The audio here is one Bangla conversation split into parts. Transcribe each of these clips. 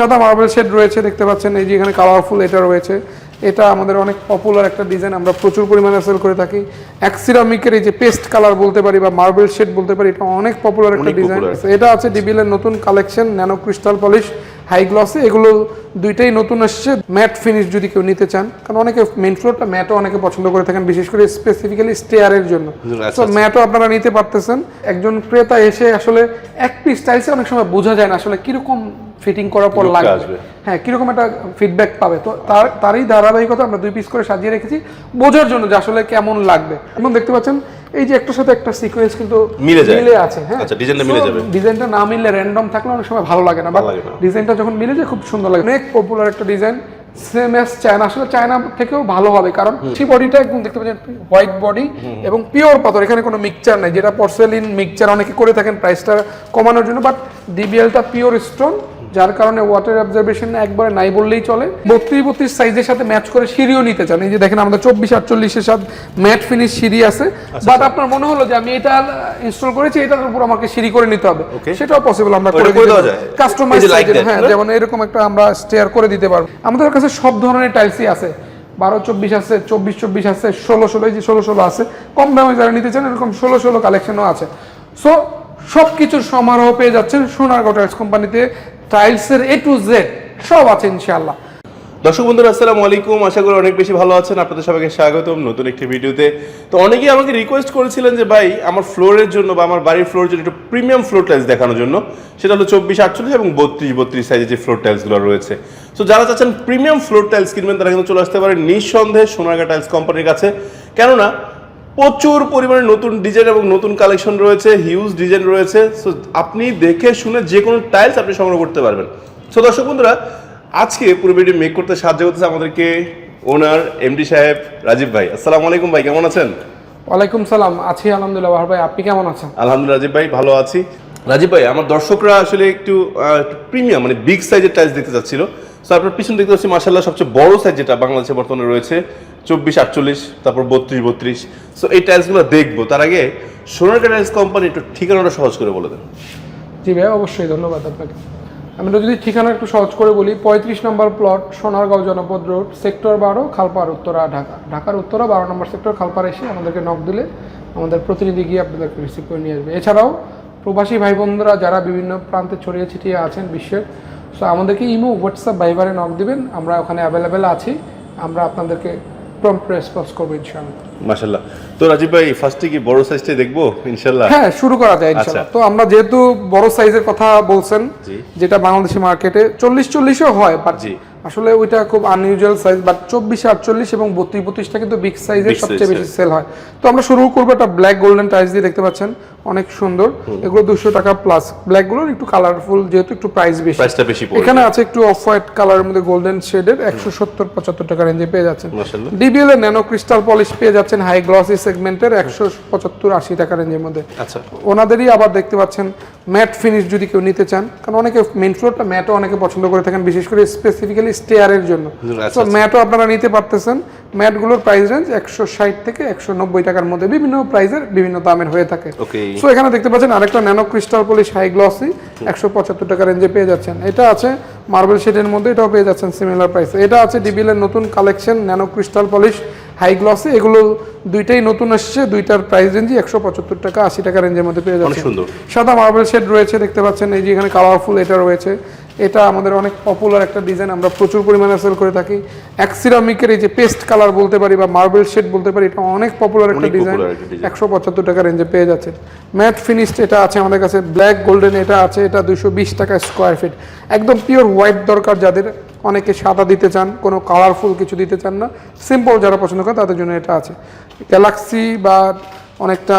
সাদা মার্বেল শেড রয়েছে দেখতে পাচ্ছেন এই যে এখানে কালারফুল এটা রয়েছে। এটা আমাদের অনেক পপুলার একটা ডিজাইন আমরা প্রচুর পরিমাণে সেল করে থাকি। অ্যাক্সিরামিকের এই যে পেস্ট কালার বলতে পারি বা মার্বেল শেড বলতে পারি এটা অনেক পপুলার একটা ডিজাইন। এটা আছে ডিবিলের নতুন collection nano crystal polish high গ্লসে এগুলো দুইটাই নতুন আসছে। ম্যাট ফিনিশ যদি কেউ নিতে চান কারণ অনেকে মেন ফ্লোরটা ম্যাটও অনেকে পছন্দ করে থাকেন বিশেষ করে স্পেসিফিক্যালি স্টেয়ারের জন্য। আচ্ছা, তো ম্যাটও আপনারা নিতে পারতেছেন। একজন ক্রেতা এসে আসলে এক পিস টাইলসে অনেক সময় বোঝা যায় না আসলে কীরকম ফিটিং করার পর লাগবে। হ্যাঁ কীরকম একটা ফিডব্যাক পাবে। তো তার তারই ধারাবাহিকতা আমরা দুই পিস করে সাজিয়ে রেখেছি। বোঝার জন্য যে আসলে কেমন লাগবে। এবং দেখতে পাচ্ছেন এই যে একটার সাথে একটা সিকোয়েন্স কিন্তু মিলে যায়। মিলে আছে হ্যাঁ আচ্ছা, ডিজাইনটা মিলে যাবে। ডিজাইনটা না মিললে র্যান্ডম থাকলে অনেক সময় ভালো লাগে না না। ডিজাইনটা যখন মিলে যায় খুব সুন্দর লাগে অনেক পপুলার একটা ডিজাইন সেম এস চায়না আসলে চায়না থেকেও ভালো হবে কারণ সেই বডিটা একদম দেখতে পাচ্ছেন হোয়াইট বডি এবং পিওর পাথর এখানে কোনো মিক্সচার নাই যেটা পর্সেলিন মিক্সচার অনেকে করে থাকেন প্রাইসটা কমানোর জন্য বাট ডিবিএলটা পিওর স্টোন যার কারণে ওয়াটার অবজারভেশন একবারে নাই বললেই চলে। বত্রিশ বত্রিশ সাইজের সাথে ম্যাচ করে সিঁড়িও নিতে চান। এই যে দেখেন আমাদের চব্বিশ আটচল্লিশের সাথে ম্যাট ফিনিশ সিঁড়ি আছে। বাট আপনার মনে হলো যে আমি এটা ইনস্টল করেছি এটার উপর আমাকে সিঁড়ি করে নিতে হবে। সেটাও পসিবল আমরা করে দিতে কাস্টমাইজ হ্যাঁ যেমন এরকম একটা আমরা স্টেয়ার করে দিতে পারব। আমাদের কাছে সব ধরনের টাইলসই আছে। বারো চব্বিশ আছে চব্বিশ চব্বিশ আছে ষোলো ষোলো এই যে ষোলো ষোলো আছে। কম দামে যারা নিতে চান এরকম ষোলো ষোলো কালেকশনও আছে। সো সব কিছুর সমারোহ পেয়ে যাচ্ছেন সোনার টাইলস কোম্পানিতে টাইলসের এ টু জেড সব আছে ইনশাআল্লাহ। দর্শক বন্ধুরা, আসসালামু আলাইকুম। আশা করি অনেক বেশি ভালো আছেন। আপনাদের সবাইকে স্বাগতম নতুন একটি ভিডিওতে। তো অনেকেই আমাকে রিকোয়েস্ট করেছিলেন যে, ভাই, আমার ফ্লোরের জন্য বা আমার বাড়ির ফ্লোরের জন্য একটু প্রিমিয়াম ফ্লোর টাইলস দেখানোর জন্য। সেটা হলো চব্বিশ, আটচল্লিশ এবং বত্রিশ বত্রিশ সাইজের যে ফ্লোর টাইলসগুলো রয়েছে। তো যারা চাচ্ছেন প্রিমিয়াম ফ্লোর টাইলস কিনবেন, তারা কিন্তু চলে আসতে পারেন নিঃসন্দেহে সোনারগা টাইলস কোম্পানির কাছে। কেননা প্রচুর পরিমাণে নতুন ডিজাইন এবং নতুন কালেকশন রয়েছে হিউজ ডিজাইন রয়েছে। সো আপনি দেখে শুনে যে কোনো টাইলস আপনি সংগ্রহ করতে পারবেন। সো দর্শক বন্ধুরা আজকে পুরো ভিডিও মেক করতে সাহায্য করতেছে আমাদেরকে ওনার এমডি সাহেব রাজীব ভাই। আসসালামু আলাইকুম ভাই কেমন আছেন? ওয়ালাইকুম সালাম। আছি আলহামদুলিল্লাহ ভাই আপনি কেমন আছেন? আলহামদুলিল্লাহ রাজীব ভাই ভালো আছি। রাজীব ভাই, আমার দর্শকরা আসলে একটু প্রিমিয়াম মানে বিগ সাইজের টাইলস দেখতে চাচ্ছিল। সো আপনার পিছনে দেখতে পাচ্ছি মার্শাল্লাহ সবচেয়ে বড় সাইজ যেটা বাংলাদেশে বর্তমানে রয়েছে, চব্বিশ, আটচল্লিশ, তারপর বত্রিশ বত্রিশ। সো এই টাইলসগুলো দেখব। তার আগে সোনারকা টাইলস কোম্পানি একটু ঠিকানাটা সহজ করে বলে দেন। জি ভাই, অবশ্যই, ধন্যবাদ আপনাকে। আমি যদি ঠিকানা একটু সহজ করে বলি, পঁয়ত্রিশ নম্বর প্লট সোনারগাঁও জনপদ রোড সেক্টর বারো, খালপাড়, উত্তরা, ঢাকা। ঢাকার উত্তরা, বারো নম্বর সেক্টর খালপাড় এসে আমাদেরকে নক দিলে আমাদের প্রতিনিধি গিয়ে আপনাদেরকে রিসিভ করে নিয়ে আসবে। এছাড়াও প্রবাসী ভাই বোনরা যারা বিভিন্ন প্রান্তে ছড়িয়ে ছিটিয়ে আছেন বিশ্বের সো আমাদেরকে ইমো হোয়াটসঅ্যাপ ভাইবারে নক দিবেন। আমরা ওখানে অ্যাভেলেবেল আছি। আমরা আপনাদেরকে প্রম্পট রেসপন্স করব ইনশাআল্লাহ। মার্শাল্লাহ তো রাজীব ভাই ফার্স্টে কি বড় সাইজটাই দেখব? ইনশাল্লাহ হ্যাঁ শুরু করা যায় ইনশাআল্লাহ। তো আমরা যেহেতু বড় সাইজের কথা বলছেন যেটা বাংলাদেশি মার্কেটে চল্লিশ চল্লিশও হয় বাট। আসলে ওইটা খুব আনইউজুয়াল সাইজ বাট চব্বিশ আটচল্লিশ এবং বত্রিশ বত্রিশটা কিন্তু বিগ সাইজের সবচেয়ে বেশি সেল হয়। তো আমরা শুরু করব একটা ব্ল্যাক গোল্ডেন টাইলস দিয়ে দেখতে পাচ্ছেন অনেক সুন্দর। এগুলো দুশো টাকা প্লাস ব্ল্যাকগুলোর একটু কালারফুল যেহেতু একটু প্রাইস বেশি। বেশি এখানে আছে একটু অফ হোয়াইট কালারের মধ্যে গোল্ডেন শেডের একশো সত্তর পঁচাত্তর টাকা রেঞ্জে পেয়ে যাচ্ছেন। ডিবিএল এর ন্যানো ক্রিস্টাল পলিশ পেয়ে যাচ্ছেন হাই গ্লসি সেগমেন্টের একশো পঁচাত্তর আশি টাকা রেঞ্জের মধ্যে। আচ্ছা। ওনাদেরই আবার দেখতে পাচ্ছেন ম্যাট ফিনিশ যদি কেউ নিতে চান কারণ অনেকে মেন ফ্লোরটা ম্যাটও অনেকে পছন্দ করে থাকেন বিশেষ করে স্পেসিফিক্যালি স্টেয়ারের জন্য। আচ্ছা, তো ম্যাটও আপনারা নিতে পারতেছেন। ম্যাটগুলোর প্রাইস রেঞ্জ একশো ষাট থেকে একশো নব্বই টাকার মধ্যে বিভিন্ন প্রাইসের বিভিন্ন দামের হয়ে থাকে। সো এখানে দেখতে পাচ্ছেন আরেকটা nano crystal polish high glossy একশো পঁচাত্তর টাকা রেঞ্জে পেয়ে যাচ্ছেন। এটা আছে মার্বেল শেডের মধ্যে এটাও পেয়ে যাচ্ছেন সিমিলার প্রাইস এটা আছে ডিবিলের নতুন collection nano crystal polish high glossy এগুলো দুইটাই নতুন আসছে দুইটার প্রাইস রেঞ্জই একশো পঁচাত্তর টাকা আশি টাকা রেঞ্জের মধ্যে পেয়ে সুন্দর। সাদা মার্বেল শেড রয়েছে দেখতে পাচ্ছেন। এই যে এখানে কালারফুল এটা রয়েছে। এটা আমাদের অনেক পপুলার একটা ডিজাইন আমরা প্রচুর পরিমাণে সেল করে থাকি। অ্যাক্সিরামিকের এই যে পেস্ট কালার বলতে পারি বা মার্বেল শেড বলতে পারি এটা অনেক পপুলার একটা ডিজাইন। একশো পঁচাত্তর টাকা রেঞ্জে পেয়ে যাচ্ছেন। ম্যাট ফিনিশড এটা আছে আমাদের কাছে ব্ল্যাক গোল্ডেন এটা আছে এটা দুশো বিশ টাকা স্কোয়ার ফিট একদম পিওর হোয়াইট দরকার যাদের অনেকে সাদা দিতে চান কোনো কালারফুল কিছু দিতে চান না। সিম্পল যারা পছন্দ করে তাদের জন্য এটা আছে। গ্যালাক্সি বা অনেকটা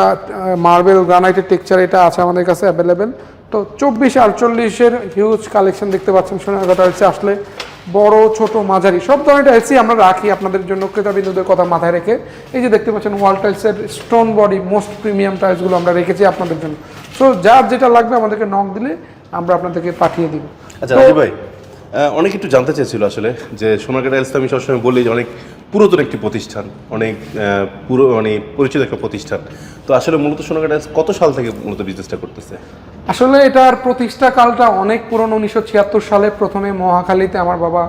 মার্বেল গ্রানাইটের টেক্সচার এটা আছে আমাদের কাছে অ্যাভেলেবেল তো চব্বিশ আটচল্লিশের হিউজ কালেকশন দেখতে পাচ্ছেন সোনার কথা হচ্ছে আসলে বড় ছোট মাঝারি সব ধরনের টাইলসই আমরা রাখি আপনাদের জন্য ক্রেতাবিন্দুদের কথা মাথায় রেখে। এই যে দেখতে পাচ্ছেন ওয়াল টাইলসের স্টোন বডি মোস্ট প্রিমিয়াম টাইলসগুলো আমরা রেখেছি আপনাদের জন্য। সো যার যেটা লাগবে আমাদেরকে নক দিলে আমরা আপনাদেরকে পাঠিয়ে দিব। আচ্ছা ভাই অনেক একটু জানতে চেয়েছিল আসলে যে তো আমি সবসময় বলি যে অনেক পুরাতন একটি প্রতিষ্ঠান অনেক পুরো মানে পরিচিত একটা প্রতিষ্ঠান। তো আসলে মূলত টাইলস কত সাল থেকে মূলত বিজনেসটা করতেছে? আসলে এটার প্রতিষ্ঠা কালটা অনেক পুরনো উনিশশো ছিয়াত্তর সালে প্রথমে মহাখালীতে আমার বাবা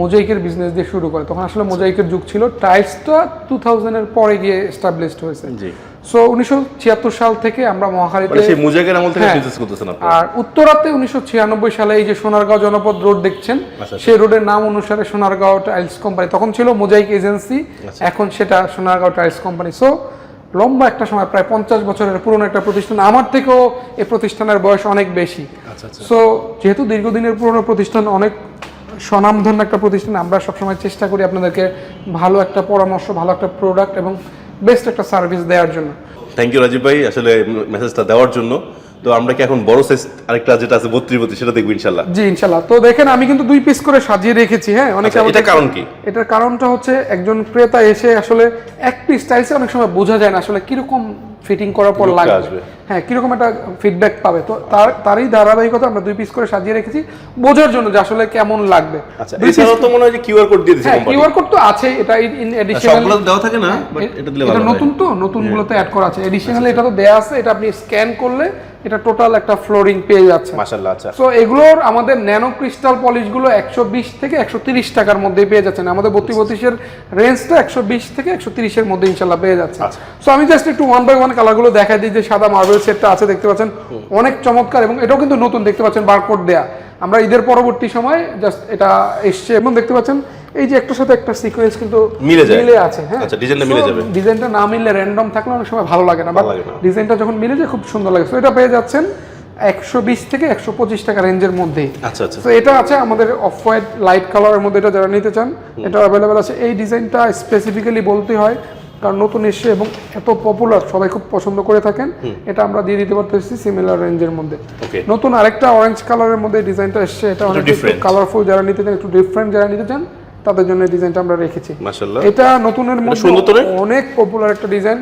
মোজাইকের বিজনেস দিয়ে শুরু করে। তখন আসলে মোজাইকের যুগ ছিল। টাইলসটা টু থাউজেন্ডের পরে গিয়ে এস্টাবলিশড হয়েছে। জি। সো উনিশশো ছিয়াত্তর সাল থেকে আমরা মানে মহাখালীতে সেই মুজাগের আমল থেকে হ্যাঁ। বিজনেস করতেছেন আর উত্তরাতে উনিশশো ছিয়ানব্বই সালে এই যে সোনারগাঁও জনপদ রোড দেখছেন আচ্ছা। সেই রোডের নাম অনুসারে সোনারগাঁও টাইলস কোম্পানি তখন ছিল মোজাইক এজেন্সি আচ্ছা। এখন সেটা সোনারগাঁও টাইলস কোম্পানি সো লম্বা একটা সময় প্রায় পঞ্চাশ বছরের পুরনো একটা প্রতিষ্ঠান আমার থেকেও এই প্রতিষ্ঠানের বয়স অনেক বেশি আচ্ছা আচ্ছা সো যেহেতু দীর্ঘদিনের পুরনো প্রতিষ্ঠান অনেক স্বনামধন্য একটা প্রতিষ্ঠান আমরা সবসময় চেষ্টা করি আপনাদেরকে ভালো একটা পরামর্শ ভালো একটা প্রোডাক্ট এবং বেস্ট একটা সার্ভিস দেওয়ার জন্য। থ্যাংক ইউ রাজীব ভাই। আসলে মেসেজটা দেওয়ার জন্য। তো আমরা কি এখন বড় সাইজ আরেকটা যেটা আছে বত্রিশ বত্রিশ সেটা দেখব ইনশাল্লাহ। জি ইনশাল্লাহ। তো দেখেন আমি কিন্তু দুই পিস করে সাজিয়ে রেখেছি হ্যাঁ? অনেকে আচ্ছা, আমাকে- কারণ কি? এটার কারণটা হচ্ছে একজন ক্রেতা এসে আসলে এক পিস টাইলসে অনেক সময় বোঝা যায় না আসলে কীরকম ফিটিং করার পর লাগবে। হ্যাঁ কীরকম একটা ফিডব্যাক পাবে। তো তার তারই ধারাবাহিকতা আমরা দুই পিস করে সাজিয়ে রেখেছি বোঝার জন্য যে আসলে কেমন লাগবে। আচ্ছা এছাড়াও তো মনে হয় যে কিউআর কোড দিয়ে হ্যাঁ কোম্পানি কিউআর কোড তো আছে এটা ইন এডিশনাল সবগুলো দেওয়া থাকে না বাট এটা দিলে এটা ভালো নতুন তো নতুন গুলোতে অ্যাড করা আছে। এডিশনালি এটা তো দেয়া আছে এটা আপনি স্ক্যান করলে এটা টোটাল একটা ফ্লোরিং পেয়ে যাচ্ছে। মাশাআল্লাহ আচ্ছা। সো এগুলোর আমাদের ন্যানো ক্রিস্টাল পলিশগুলো একশো বিশ থেকে একশো তিরিশ টাকার মধ্যে পেয়ে যাচ্ছেন। আমাদের বত্রিশ বত্রিশের রেঞ্জটা একশো বিশ থেকে একশো তিরিশের মধ্যে ইনশাল্লাহ পেয়ে যাচ্ছে। আচ্ছা। সো আমি জাস্ট একটু ওয়ান বাই ওয়ান কালারগুলো দেখাই দিই। যে সাদা মার্বেল সেটটা আছে দেখতে পাচ্ছেন? অনেক চমৎকার এবং এটাও কিন্তু নতুন দেখতে পাচ্ছেন বারকোড দেয়া। আমরা ঈদের পরবর্তী সময় জাস্ট এটা এসছে এবং দেখতে পাচ্ছেন এই যে একটার সাথে একটা সিকোয়েন্স কিন্তু মিলে যায়। মিলে আছে হ্যাঁ। আচ্ছা, ডিজাইনটা মিলে যাবে। ডিজাইনটা না মিললে র্যান্ডম থাকলে অনেক সময় ভালো লাগে না লাগে ডিজাইনটা যখন মিলে যায় খুব সুন্দর লাগে। সো এটা পেয়ে যাচ্ছেন একশো বিশ থেকে একশো পঁচিশ টাকা রেঞ্জের মধ্যেই। আচ্ছা আচ্ছা। তো এটা আছে আমাদের অফ হোয়াইট লাইট কালারের মধ্যে এটা যারা নিতে চান এটা অ্যাভেলেবেল আছে। এই ডিজাইনটা স্পেসিফিক্যালি বলতে হয় কারণ নতুন এসে এবং এত পপুলার সবাই খুব পছন্দ করে থাকেন। এটা আমরা দিয়ে দিতে পারতেছি সিমিলার রেঞ্জের মধ্যে। নতুন আরেকটা অরেঞ্জ কালারের মধ্যে ডিজাইনটা এসছে এটা অনেক। কালারফুল যারা নিতে চান একটু ডিফারেন্ট যারা নিতে চান তাদের জন্য ডিজাইনটা আমরা রেখেছি। মাশাআল্লাহ। এটা নতুনের মধ্যে অনেক পপুলার একটা ডিজাইন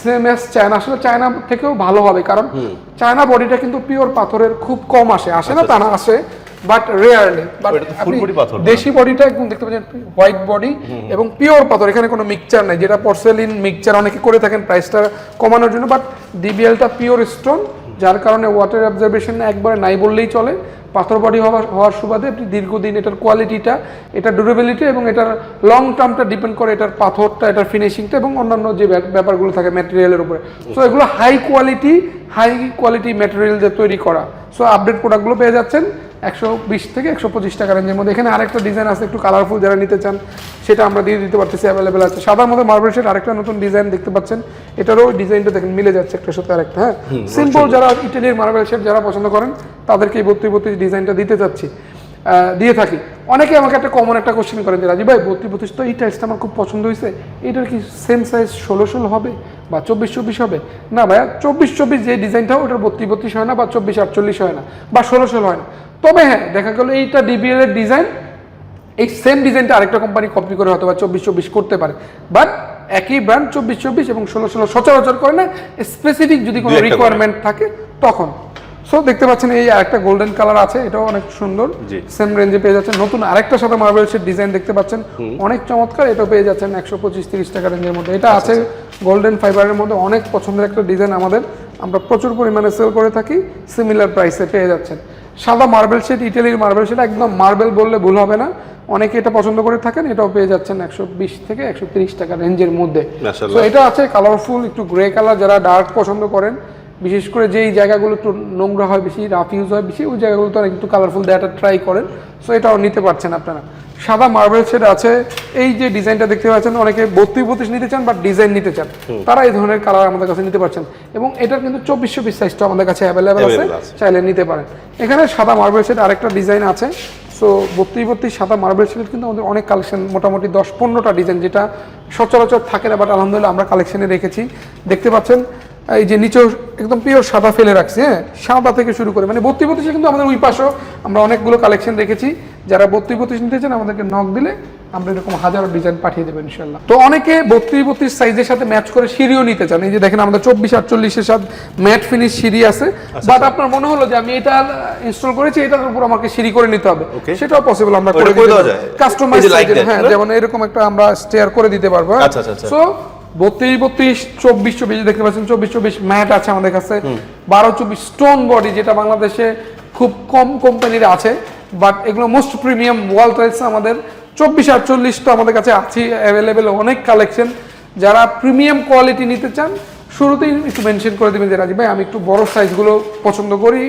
সেম এস চায়না আসলে চায়না থেকেও ভালো হবে কারণ চায়না বডিটা কিন্তু পিওর পাথরের খুব কম আসে। আসে না তা না আসে বাট রেয়ারলি বাট দেশি বডিটা একদম দেখতে পাচ্ছেন হোয়াইট বডি এবং পিওর পাথর এখানে কোনো মিক্সচার নাই। যেটা পর্সেলিন মিক্সচার অনেকে করে থাকেন প্রাইসটা কমানোর জন্য বাট ডিবিএলটা পিওর স্টোন যার কারণে ওয়াটার অবজারভেশন একবারে নাই বললেই চলে। পাথর বডি হওয়ার হওয়ার সুবাদে আপনি দীর্ঘদিন এটার কোয়ালিটিটা এটা ডিউরেবিলিটি এবং এটার লং টার্মটা ডিপেন্ড করে এটার পাথরটা, এটার ফিনিশিংটা এবং অন্যান্য যে ব্যাপ- ব্যাপারগুলো থাকে ম্যাটেরিয়ালের উপরে। সো এগুলো high quality high quality material দিয়ে তৈরি করা। সো আপডেট প্রোডাক্টগুলো পেয়ে যাচ্ছেন। একশো বিশ থেকে একশো পঁচিশ টাকা রেঞ্জের মধ্যে। এখানে আরেকটা ডিজাইন আছে একটু কালারফুল যারা নিতে চান সেটা আমরা দিয়ে দিতে পারতেছি অ্যাভেলেবেল আছে। সাদার মধ্যে মার্বেল শেড আরেকটা নতুন ডিজাইন দেখতে পাচ্ছেন। এটারও ডিজাইনটা দেখেন মিলে যাচ্ছে একটার সাথে আরেকটা হ্যাঁ? সিম্পল যারা ইটালির মার্বেল শেড যারা পছন্দ করেন তাদেরকে এই বত্রিশ বত্রিশ ডিজাইনটা দিতে চাচ্ছি। দিয়ে থাকি। অনেকে আমাকে একটা কমন একটা কোশ্চেন করেন যে রাজীব ভাই বত্রিশ বত্রিশ তো এই টাইসটা আমার খুব পছন্দ হয়েছে এটার কি সেম সাইজ ষোলো ষোলো হবে বা চব্বিশ চব্বিশ হবে? না ভাইয়া চব্বিশ চব্বিশ যে ডিজাইনটা ওটার বত্রিশ বত্রিশ হয় না বা চব্বিশ আটচল্লিশ হয় না বা ষোলো ষোলো হয় না। তবে হ্যাঁ দেখা গেলো এইটা ডিবিএল এর ডিজাইন এই সেম ডিজাইনটা আরেকটা কোম্পানি কপি করে হয়তো বা চব্বিশ চব্বিশ করতে পারে। বাট একই ব্র্যান্ড চব্বিশ চব্বিশ এবং ষোলো ষোলো সচরাচর করে না স্পেসিফিক যদি কোনো একটা। রিকোয়ারমেন্ট থাকে তখন। সো দেখতে পাচ্ছেন এই আরেকটা গোল্ডেন কালার আছে এটাও অনেক সুন্দর। সেম রেঞ্জে পেয়ে যাচ্ছেন। নতুন আরেকটা সাথে মার্বেলসের ডিজাইন দেখতে পাচ্ছেন। অনেক চমৎকার এটাও পেয়ে যাচ্ছেন একশো পঁচিশ তিরিশ টাকা রেঞ্জের মধ্যে। এটা আচ্ছা, আছে গোল্ডেন ফাইবারের মধ্যে অনেক পছন্দের একটা ডিজাইন আমাদের। আমরা প্রচুর পরিমাণে সেল করে থাকি সিমিলার প্রাইসে পেয়ে যাচ্ছেন। সাদা মার্বেল সেট ইটালির মার্বেল শেড একদম মার্বেল বললে ভুল হবে না। অনেকে এটা পছন্দ করে থাকেন এটাও পেয়ে যাচ্ছেন একশো বিশ থেকে একশো তিরিশ টাকা রেঞ্জের মধ্যে। তো এটা আছে কালারফুল একটু গ্রে কালার যারা ডার্ক পছন্দ করেন বিশেষ করে যেই জায়গাগুলো একটু নোংরা হয় বেশি রাফ ইউজ হয় বেশি ওই জায়গাগুলো তো একটু কালারফুল দেওয়াটা ট্রাই করেন। সো এটাও নিতে পারছেন আপনারা। সাদা মার্বেল সেট আছে। এই যে ডিজাইনটা দেখতে পাচ্ছেন অনেকে বত্রিশ বত্রিশ নিতে চান বা ডিজাইন নিতে চান তারা এই ধরনের কালার আমাদের কাছে নিতে পারছেন। এবং এটার কিন্তু চব্বিশ চব্বিশ সাইজটা আমাদের কাছে অ্যাভেলেবেল আছে। চাইলে নিতে পারেন। এখানে সাদা মার্বেল সেট আরেকটা ডিজাইন আছে। সো বত্রিশ বত্রিশ সাদা মার্বেল সেট কিন্তু আমাদের অনেক কালেকশন মোটামুটি দশ পনেরোটা ডিজাইন যেটা সচরাচর থাকে না বাট আলহামদুলিল্লাহ আমরা কালেকশনে রেখেছি। দেখতে পাচ্ছেন এই যে নিচেও একদম পিওর সাদা ফেলে রাখছি হ্যাঁ? সাদা থেকে শুরু করে মানে বত্রিশ বত্রিশে কিন্তু আমাদের ওই পাশেও আমরা অনেকগুলো কালেকশন রেখেছি। যারা বত্রিশ বত্রিশ নিতে চান আমাদেরকে নক দিলে আমরা এরকম হাজারো ডিজাইন পাঠিয়ে দেবো ইনশাল্লাহ তো অনেকে বত্রিশ বত্রিশ সাইজের সাথে ম্যাচ করে সিঁড়িও নিতে চান। এই যে দেখেন আমাদের চব্বিশ আটচল্লিশের সাথে ম্যাট ফিনিশ সিঁড়ি আছে। আচ্ছা, বাট আপনার মনে হলো যে আমি এটা ইনস্টল করেছি এটার উপর আমাকে সিঁড়ি করে নিতে হবে। সেটাও পসিবল আমরা করে দিতে? কাস্টমাইজ হ্যাঁ যেমন এরকম একটা আমরা স্টেয়ার করে দিতে পারব আচ্ছা, আচ্ছা, আচ্ছা। সো বত্রিশ বত্রিশ চব্বিশ চব্বিশ দেখতে পাচ্ছেন চব্বিশ চব্বিশ ম্যাট আছে আমাদের কাছে। বারো চব্বিশ স্টোন বডি যেটা বাংলাদেশে খুব কম কোম্পানির আছে। বাট এগুলো মোস্ট প্রিমিয়াম ওয়াল টাইলস আমাদের চব্বিশ আটচল্লিশ তো আমাদের কাছে আছে অ্যাভেলেবেল অনেক কালেকশন যারা প্রিমিয়াম কোয়ালিটি নিতে চান, শুরুতেই একটু মেনশন করে দেবেন যে, রাজীব ভাই, আমি একটু বড় সাইজগুলো পছন্দ করি,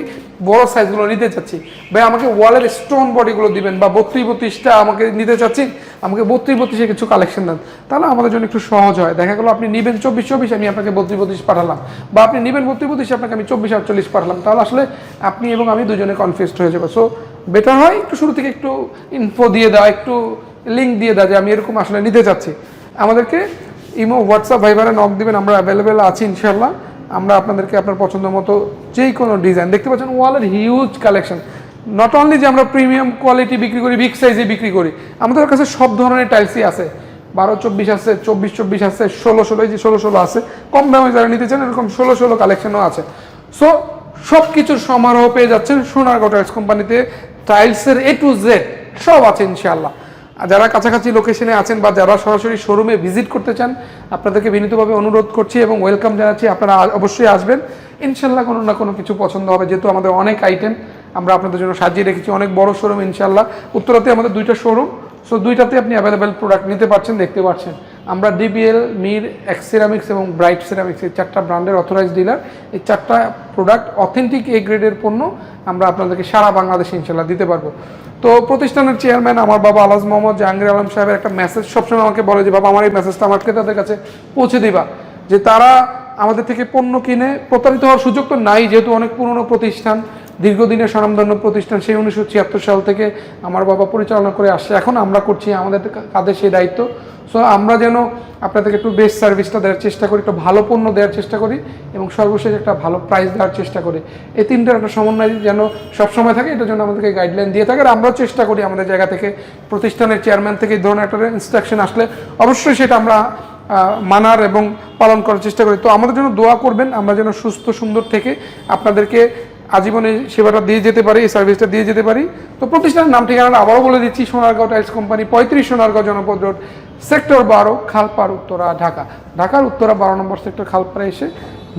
বড় সাইজগুলো নিতে চাচ্ছি। ভাই, আমাকে ওয়ালের স্টোন বডিগুলো দিবেন বা বত্রিশ বত্রিশটা আমাকে নিতে চাচ্ছি, আমাকে বত্রিশ বত্রিশে কিছু কালেকশন দেন। তাহলে আমাদের জন্য একটু সহজ হয়। দেখা গেলো আপনি নেবেন চব্বিশ চব্বিশ, আমি আপনাকে বত্রিশ বত্রিশ পাঠালাম। বা আপনি নেবেন বত্রিশ বত্রিশ আপনাকে আমি চব্বিশ আটচল্লিশ পাঠালাম। তাহলে আসলে আপনি এবং আমি দুজনে কনফিউজড হয়ে যাব। সো বেটার হয়? একটু শুরু থেকে একটু ইনফো দিয়ে দেওয়া, একটু লিঙ্ক দিয়ে দেওয়া যে আমি এরকম আসলে নিতে চাচ্ছি। আমাদেরকে ইমো হোয়াটসঅ্যাপ ভাইবারে নক দিবেন, আমরা অ্যাভেলেবেল আছি ইনশাল্লাহ আমরা আপনাদেরকে আপনার পছন্দ মতো যেই কোনো ডিজাইন দেখতে পাচ্ছেন ওয়ালের হিউজ কালেকশন নট অনলি যে আমরা প্রিমিয়াম কোয়ালিটি বিক্রি করি বিগ সাইজে বিক্রি করি, আমাদের কাছে সব ধরনের টাইলসই আছে। বারো, চব্বিশ আছে, চব্বিশ চব্বিশ আছে, ষোলো ষোলো যে ষোলো ষোলো আছে। কম দামে যারা নিতে চান, এরকম ষোলো ষোলো কালেকশনও আছে। সো সব কিছুর সমারোহ পেয়ে যাচ্ছেন সোনারগাঁও টাইলস কোম্পানিতে টাইলসের এ টু জেড সব আছে ইনশাআল্লাহ। যারা কাছাকাছি লোকেশনে আছেন বা যারা সরাসরি শোরুমে ভিজিট করতে চান, আপনাদেরকে বিনীতভাবে অনুরোধ করছি এবং ওয়েলকাম জানাচ্ছি, আপনারা অবশ্যই আসবেন। ইনশাল্লাহ কোনো না কোনো কিছু পছন্দ হবে, যেহেতু আমাদের অনেক আইটেম আমরা আপনাদের জন্য সাজিয়ে রেখেছি, অনেক বড় শোরুম ইনশাল্লাহ উত্তরাতে আমাদের দুইটা শোরুম সো দুইটাতে আপনি অ্যাভেলেবেল প্রোডাক্ট নিতে পারছেন, দেখতে পাচ্ছেন আমরা ডিবিএল মির এক্স সিরামিক্স এবং ব্রাইট সিরামিক্স এই চারটা ব্র্যান্ডের অথরাইজ ডিলার এই চারটা প্রোডাক্ট অথেন্টিক এ গ্রেডের পণ্য আমরা আপনাদেরকে সারা বাংলাদেশে ইনশাল্লাহ দিতে পারব। তো প্রতিষ্ঠানের চেয়ারম্যান আমার বাবা আলাজ মোহাম্মদ জাহাঙ্গীর আলম সাহেবের একটা মেসেজ সবসময় আমাকে বলে যে, বাবা, আমার এই মেসেজটা আমার ক্রেতাদের কাছে পৌঁছে দিবা। যে তারা আমাদের থেকে পণ্য কিনে প্রতারিত হওয়ার সুযোগ তো নাই, যেহেতু অনেক পুরনো প্রতিষ্ঠান। দীর্ঘদিনের স্বনামধন্য প্রতিষ্ঠান, সেই উনিশশো ছিয়াত্তর সাল থেকে আমার বাবা পরিচালনা করে আসছে। এখন আমরা করছি, আমাদের কাঁধে সেই দায়িত্ব। সো আমরা যেন আপনাদেরকে একটু বেস্ট সার্ভিসটা দেওয়ার চেষ্টা করি, একটু ভালো পণ্য দেওয়ার চেষ্টা করি এবং সর্বশেষ একটা ভালো প্রাইস দেওয়ার চেষ্টা করি। এই তিনটার একটা সমন্বয় যেন সবসময় থাকে এটার জন্য আমাদেরকে গাইডলাইন দিয়ে থাকে। আর আমরাও চেষ্টা করি আমাদের জায়গা থেকে, প্রতিষ্ঠানের চেয়ারম্যান থেকে এই ধরনের একটা ইনস্ট্রাকশন আসলে অবশ্যই সেটা আমরা মানার এবং পালন করার চেষ্টা করি। তো আমাদের জন্য দোয়া করবেন, আমরা যেন সুস্থ, সুন্দর থেকে আপনাদেরকে আজীবনে সেবাটা দিয়ে যেতে পারি, এই সার্ভিসটা দিয়ে যেতে পারি। তো প্রতিষ্ঠানের নাম ঠিকানাটা আবারও বলে দিচ্ছি, সোনারগাঁও টাইলস কোম্পানি, পঁয়ত্রিশ সোনারগাঁও জনপদ রোড, সেক্টর বারো, খালপাড়, উত্তরা, ঢাকা। ঢাকার উত্তরা বারো নম্বর সেক্টর, খালপাড়ে এসে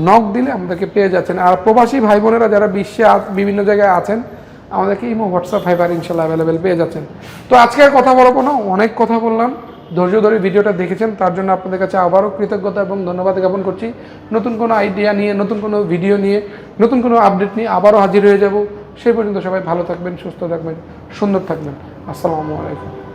নক দিলে আমাদেরকে পেয়ে যাচ্ছেন। আর প্রবাসী ভাই বোনেরা যারা বিশ্বে বিভিন্ন জায়গায় আছেন, আমাদেরকে ইমো, হোয়াটসঅ্যাপ, ফাইবার ইনশাল্লাহ অ্যাভেলেবেল পেয়ে যাচ্ছেন। তো আজকে আর কথা বলব না, অনেক কথা বললাম। ধৈর্য ধরে ভিডিওটা দেখেছেন, তার জন্য আপনাদের কাছে আবারও কৃতজ্ঞতা এবং ধন্যবাদ জ্ঞাপন করছি। নতুন কোনো আইডিয়া নিয়ে, নতুন কোনো ভিডিও নিয়ে, নতুন কোনো আপডেট নিয়ে আবারও হাজির হয়ে যাব। সেই পর্যন্ত সবাই ভালো থাকবেন, সুস্থ থাকবেন, সুন্দর থাকবেন। আসসালামু আলাইকুম।